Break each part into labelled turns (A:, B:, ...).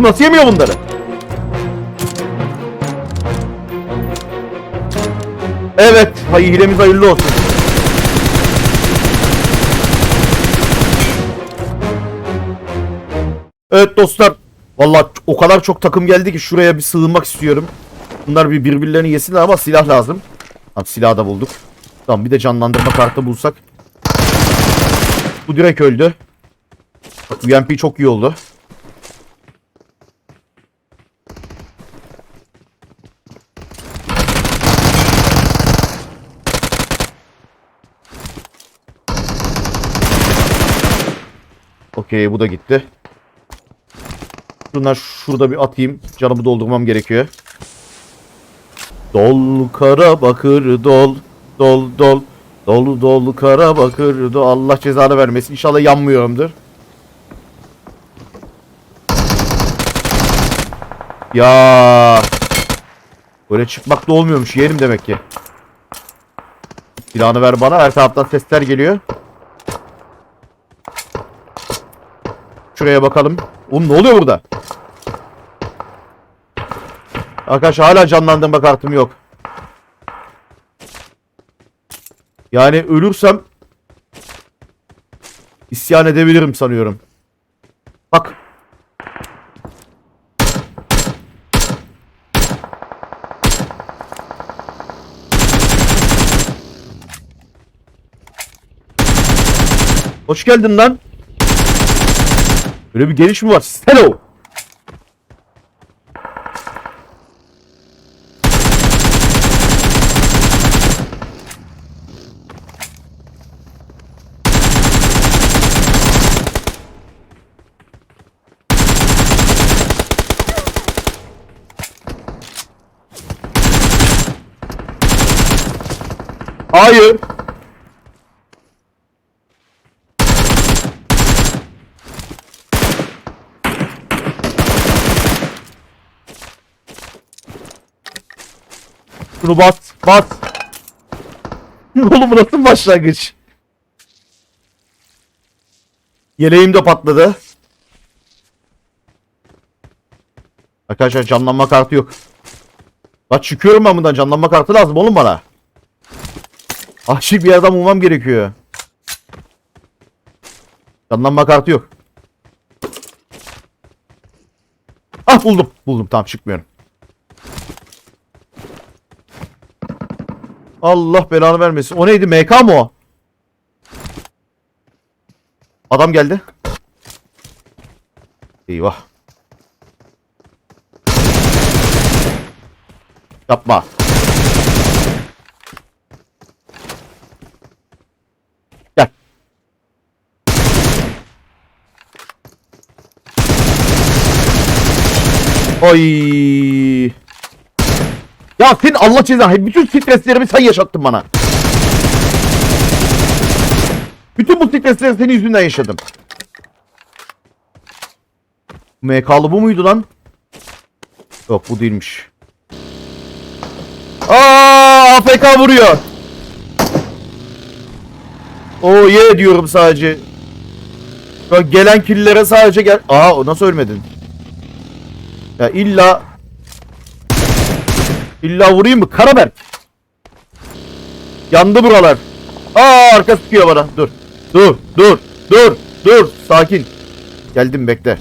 A: Oğlum nasıl yemiyor bunları? Evet. Hay hilemiz hayırlı olsun. Evet dostlar. Vallahi o kadar çok takım geldi ki şuraya bir sığınmak istiyorum. Bunlar bir birbirlerini yesinler ama silah lazım. Tamam silah da bulduk. Tamam bir de canlandırma kartı bulsak. Bu direkt öldü. Bak UMP çok iyi oldu. Okey bu da gitti. Şunlar şurada bir atayım. Canımı doldurmam gerekiyor. Dol kara bakır dol. Dol dol. Dol dol kara bakır dol. Allah cezanı vermesin. İnşallah yanmıyorumdur. Ya. Böyle çıkmak da olmuyormuş. Yerim demek ki. Silahını ver bana. Her taraftan sesler geliyor. Şuraya bakalım. Oğlum ne oluyor burada? Arkadaşlar hala canlandırma kartım yok. Yani ölürsem isyan edebilirim sanıyorum. Bak. Hoş geldin lan. Böyle bir geliş mi var? Hello. Hayır. Şunu bas, bas. Oğlum bu nasıl başlangıç? Yeleğim de patladı. Arkadaşlar canlanma kartı yok. Bak çıkıyorum ben bundan canlanma kartı lazım oğlum bana. Ahşi bir yerden bulmam gerekiyor. Canlanma kartı yok. Ah buldum. Buldum tamam çıkmıyorum. Allah belanı vermesin. O neydi? MK mı o? Adam geldi. Eyvah. Yapma. Gel. Oy. Ya senin Allah cezanı bütün streslerimi sen yaşattın bana. Bütün bu stresleri senin yüzünden yaşadım. MK'lı bu muydu lan? Yok bu değilmiş. Aa AFK vuruyor. O ye diyorum sadece. An gelen killere sadece gel. Aa nasıl ölmedin? Ya illa İlla vurayım mı? Karaberk. Yandı buralar. Aa arka sıkıyor bana. Dur. Dur. Dur. Dur. Dur. Sakin. Geldim bekle.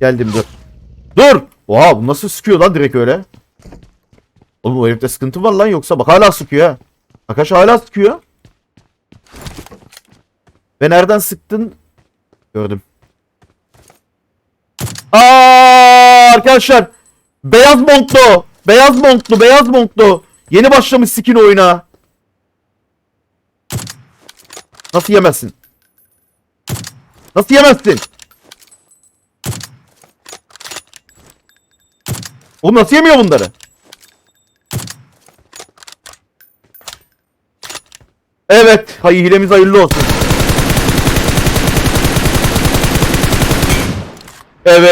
A: Geldim dur. Dur. Oha bu nasıl sıkıyor lan direkt öyle? Oğlum o herifte sıkıntı var lan yoksa bak hala sıkıyor ha. Arkadaş hala sıkıyor. Ve nereden sıktın? Gördüm. Aa arkadaşlar. Beyaz montlu. Beyaz montlu. Beyaz montlu. Yeni başlamış skin oyuna. Nasıl yemezsin? Nasıl yemezsin? Oğlum nasıl yemiyor bunları? Evet. Hay hilemiz hayırlı olsun. Evet.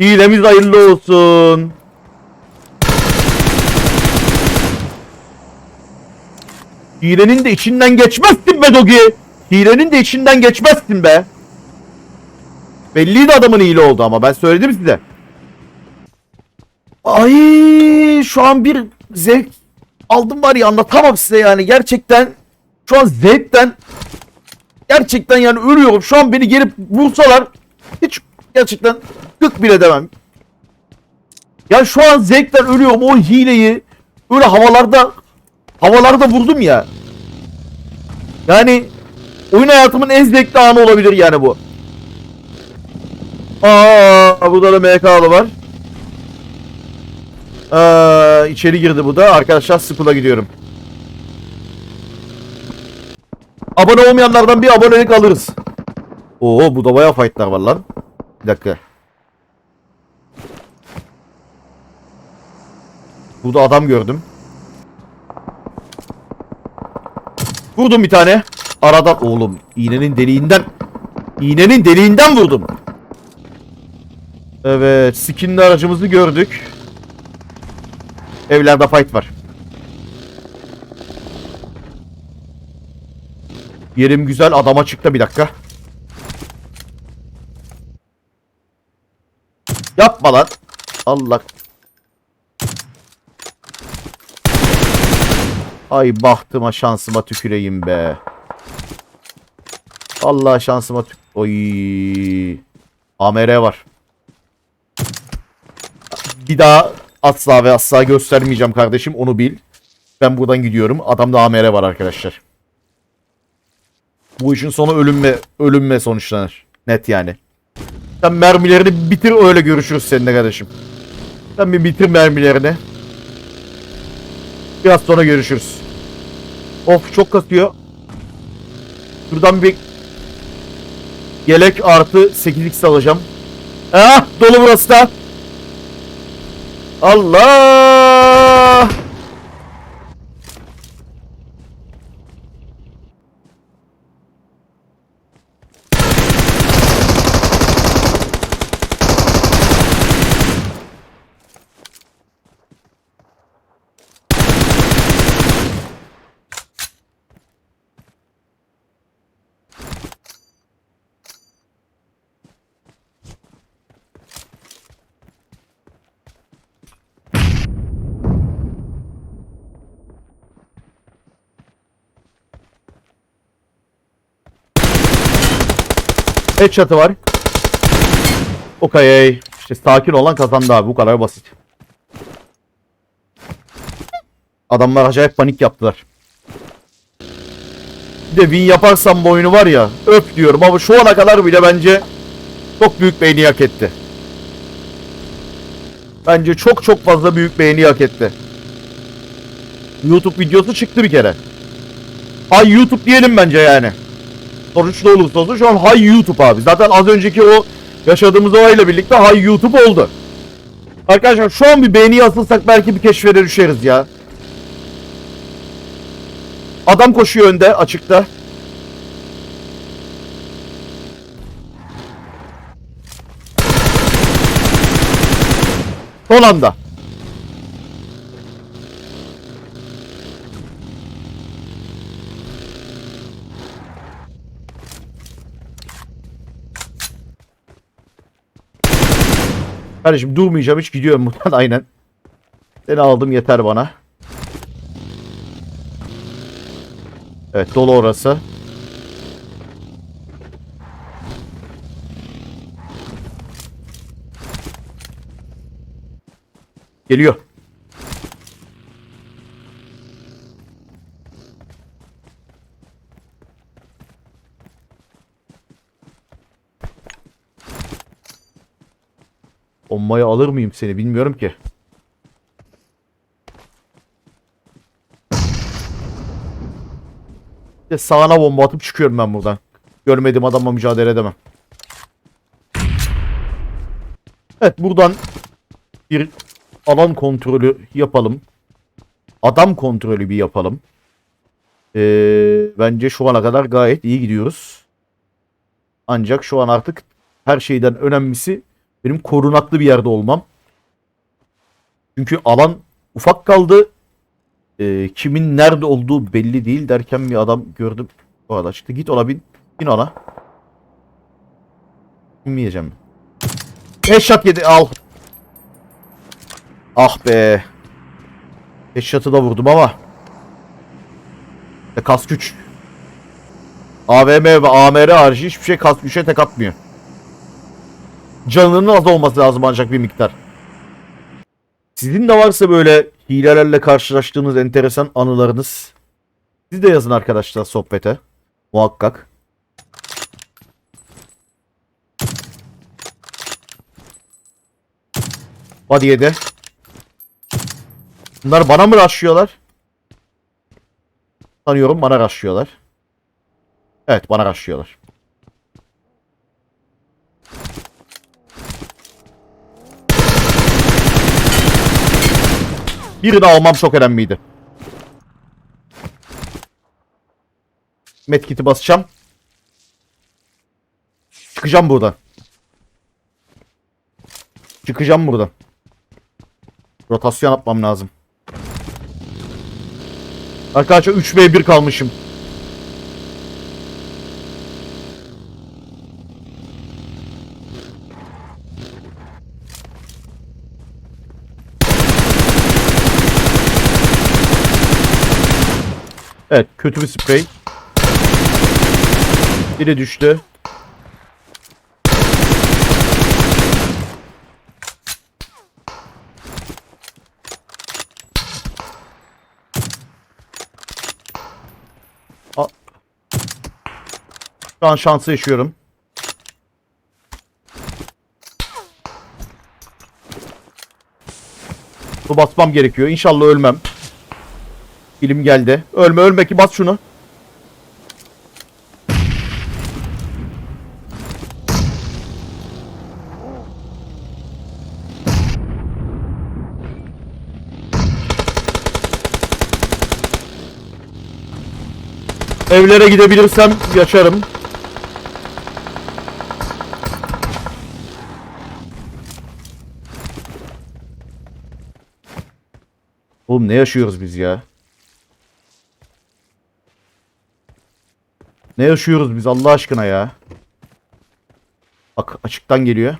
A: Hilemiz hayırlı olsun. Hilenin de içinden geçmezsin be Dogi. Hilenin de içinden geçmezsin be. Belliydi adamın hile oldu ama ben söyledim size. Ay şu an bir zevk aldım var ya anlatamam size yani gerçekten şu an zevkten gerçekten yani ölüyorum. Şu an beni gelip vursalar hiç gerçekten gık bile demem. Ya şu an zevkten ölüyorum o hileyi öyle havalarda havalarda vurdum ya. Yani oyun hayatımın en zevkli anı olabilir yani bu. Aa burada da MK'lı var. Aa, içeri girdi bu da. Arkadaşlar Spool'a gidiyorum. Abone olmayanlardan bir abonelik alırız. Oo bu da bayağı fightlar var lan. Bir dakika. Burada adam gördüm. Vurdum bir tane. Aradan oğlum iğnenin deliğinden iğnenin deliğinden vurdum. Evet, skinli aracımızı gördük. Evlerde fight var. Yerim güzel adama çıktı bir dakika. Yapma lan. Allah. Ay bahtıma şansıma tüküreyim be. Allah şansıma tük... Oy. AMR var. Bir daha asla ve asla göstermeyeceğim kardeşim onu bil. Ben buradan gidiyorum. Adamda AMR var arkadaşlar. Bu işin sonu ölümle ölümle sonuçlanır. Net yani. Sen mermilerini bitir öyle görüşürüz seninle kardeşim. Sen bir bitir mermilerini. Biraz sonra görüşürüz. Of çok kasıyor. Şuradan bir yelek artı 8x alacağım. Ah dolu burası da. Allah! Headshot'ı var. Okay. İşte sakin olan kazandı abi. Bu kadar basit. Adamlar acayip panik yaptılar. Bir de win yaparsam bu oyunu var ya öp diyorum ama şu ana kadar bile bence çok büyük beğeni hak etti. Bence çok çok fazla büyük beğeni hak etti. YouTube videosu çıktı bir kere. Ay YouTube diyelim bence yani. Sonuç ne olursa olsun şu an Hay YouTube abi. Zaten az önceki o yaşadığımız olayla birlikte Hay YouTube oldu. Arkadaşlar şu an bir beğeni yazılsak belki bir keşfere düşeriz ya. Adam koşuyor önde açıkta. Son anda. Kardeşim durmayacağım hiç gidiyorum buradan aynen. Seni aldım yeter bana. Evet dolu orası. Geliyor. Bombayı alır mıyım seni bilmiyorum ki. İşte sağına bomba atıp çıkıyorum ben buradan. Görmediğim adamla mücadele edemem. Evet buradan bir alan kontrolü yapalım. Adam kontrolü bir yapalım. Ee, bence şu ana kadar gayet iyi gidiyoruz. Ancak şu an artık her şeyden önemlisi benim korunaklı bir yerde olmam. Çünkü alan ufak kaldı. Ee, kimin nerede olduğu belli değil derken bir adam gördüm. Bu arada çıktı. Git ona bin. Bin ona. Binmeyeceğim. Headshot yedi. Al. Ah be. Headshot'ı da vurdum ama. E, kas güç. AVM ve AMR harici hiçbir şey kas güçe tek atmıyor. Canının az olması lazım ancak bir miktar. Sizin de varsa böyle hilelerle karşılaştığınız enteresan anılarınız. Siz de yazın arkadaşlar sohbete. Muhakkak. Hadi yedi. Bunlar bana mı rushlıyorlar? Sanıyorum bana rushlıyorlar. Evet bana rushlıyorlar. Birini almam çok önemliydi. Medkit'i basacağım. Çıkacağım buradan. Çıkacağım buradan. Rotasyon yapmam lazım. Arkadaşlar 3v1 kalmışım. Evet kötü bir sprey. Biri düştü. Şu an şansı yaşıyorum. Bu basmam gerekiyor. İnşallah ölmem. Film geldi. Ölme ölme ki bas şunu. Evlere gidebilirsem yaşarım. Oğlum ne yaşıyoruz biz ya? Ne yaşıyoruz biz Allah aşkına ya? Bak açıktan geliyor.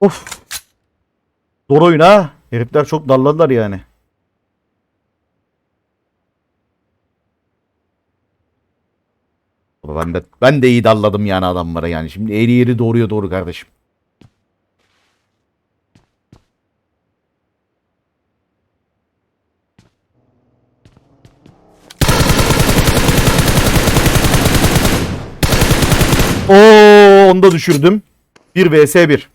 A: Of. Zor oyun ha. Herifler çok darladılar yani. Ben de, ben de iyi dalladım yani adamlara yani. Şimdi eğri yeri doğruya doğru kardeşim. Oo, onu da düşürdüm. 1 vs 1.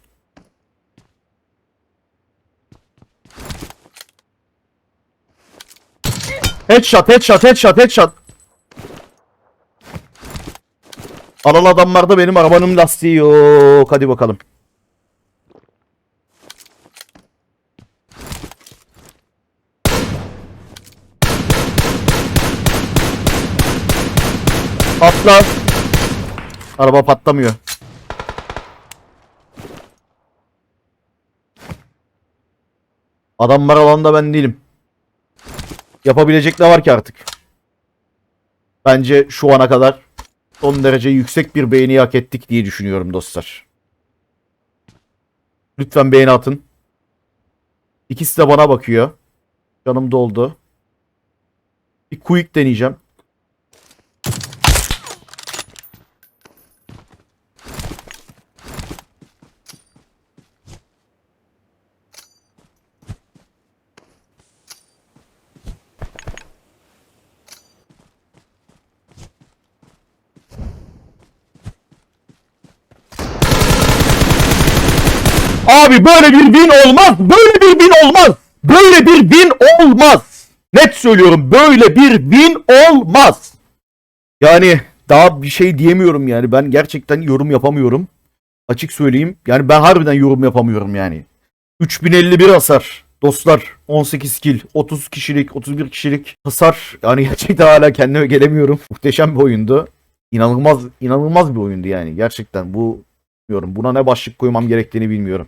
A: Headshot, headshot, headshot, headshot. Alan adamlarda benim arabanın lastiği yok. Hadi bakalım. Patla. Araba patlamıyor. Adamlar alanda ben değilim. Yapabilecek ne var ki artık? Bence şu ana kadar son derece yüksek bir beğeni hak ettik diye düşünüyorum dostlar. Lütfen beğeni atın. İkisi de bana bakıyor. Canım doldu. Bir quick deneyeceğim. Böyle bir win olmaz. Böyle bir win olmaz. Böyle bir win olmaz. Net söylüyorum böyle bir win olmaz. Yani daha bir şey diyemiyorum yani. Ben gerçekten yorum yapamıyorum. Açık söyleyeyim. Yani ben harbiden yorum yapamıyorum yani. 3051 hasar. Dostlar 18 kill, 30 kişilik, 31 kişilik hasar. Yani gerçekten hala kendime gelemiyorum. Muhteşem bir oyundu. İnanılmaz, inanılmaz bir oyundu yani. Gerçekten bu bilmiyorum. Buna ne başlık koymam gerektiğini bilmiyorum.